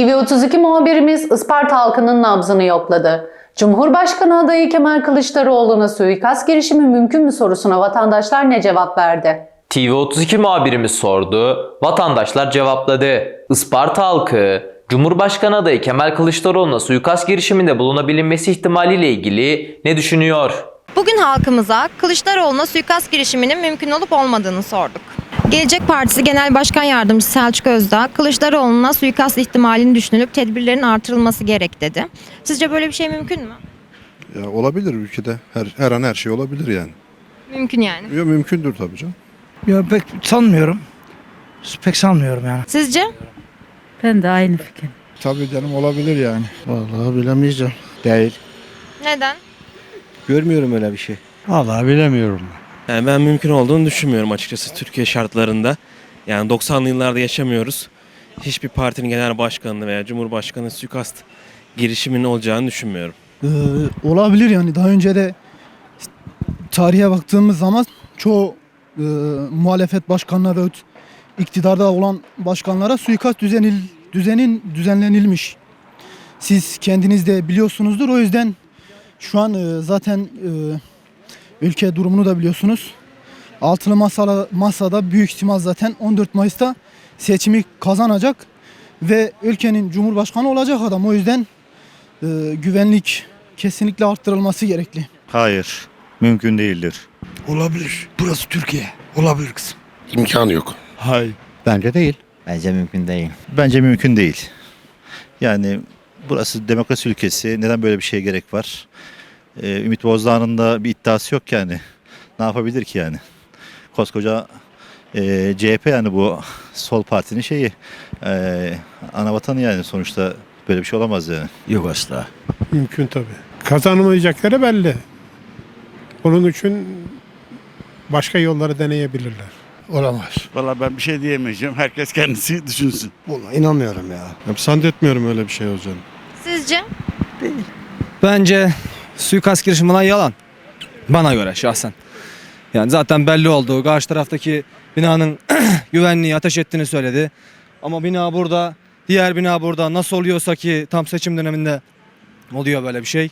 TV32 muhabirimiz Isparta halkının nabzını yokladı. Cumhurbaşkanı adayı Kemal Kılıçdaroğlu'na suikast girişimi mümkün mü sorusuna vatandaşlar ne cevap verdi? TV32 muhabirimiz sordu, vatandaşlar cevapladı. Isparta halkı, Cumhurbaşkanı adayı Kemal Kılıçdaroğlu'na suikast girişiminde bulunabilinmesi ihtimaliyle ilgili ne düşünüyor? Bugün halkımıza Kılıçdaroğlu'na suikast girişiminin mümkün olup olmadığını sorduk. Gelecek Partisi Genel Başkan Yardımcısı Selçuk Özdağ, Kılıçdaroğlu'na suikast ihtimalinin düşünülüp tedbirlerin artırılması gerek dedi. Sizce böyle bir şey mümkün mü? Ya olabilir ülkede. Her, her an her şey olabilir yani. Mümkün yani. Ya mümkündür tabii canım. Ya pek sanmıyorum. Pek sanmıyorum yani. Sizce? Ben de aynı fikir. Tabii canım olabilir yani. Vallahi bilemeyeceğim. Değil. Neden? Görmüyorum öyle bir şey. Vallahi bilemiyorum. Yani ben mümkün olduğunu düşünmüyorum açıkçası Türkiye şartlarında. Yani 90'lı yıllarda yaşamıyoruz. Hiçbir partinin genel başkanı veya cumhurbaşkanı suikast girişiminin olacağını düşünmüyorum. Ee, olabilir yani daha önce de tarihe baktığımız zaman çoğu e, muhalefet başkanına ve iktidarda olan başkanlara suikast düzenil, düzenin düzenlenilmiş. Siz kendiniz de biliyorsunuzdur o yüzden şu an e, zaten e, ülke durumunu da biliyorsunuz. Altılı masada, masada büyük ihtimal zaten 14 Mayıs'ta seçimi kazanacak ve ülkenin cumhurbaşkanı olacak adam. O yüzden e, güvenlik kesinlikle arttırılması gerekli. Hayır, mümkün değildir. Olabilir. Burası Türkiye. Olabilir kızım. İmkanı yok. Hayır. Bence değil. Bence mümkün değil. Bence mümkün değil. Yani burası demokrasi ülkesi. Neden böyle bir şeye gerek var? Ee, Ümit Bozdağ'ın da bir iddiası yok yani. Ne yapabilir ki yani? Koskoca e, CHP yani bu sol partinin şeyi. E, ana vatanı yani sonuçta böyle bir şey olamaz yani. Yok asla. Mümkün tabii. Kazanamayacakları belli. Onun için başka yolları deneyebilirler. Olamaz. Valla ben bir şey diyemeyeceğim. Herkes kendisi düşünsün. Vallahi inanmıyorum ya. Ya, zannetmiyorum öyle bir şey olacağını. Sizce? Bence suikast girişimi olan yalan. Bana göre şahsen. Yani zaten belli oldu. Karşı taraftaki binanın güvenliği ateş ettiğini söyledi. Ama bina burada, diğer bina burada. Nasıl oluyorsa ki tam seçim döneminde oluyor böyle bir şey.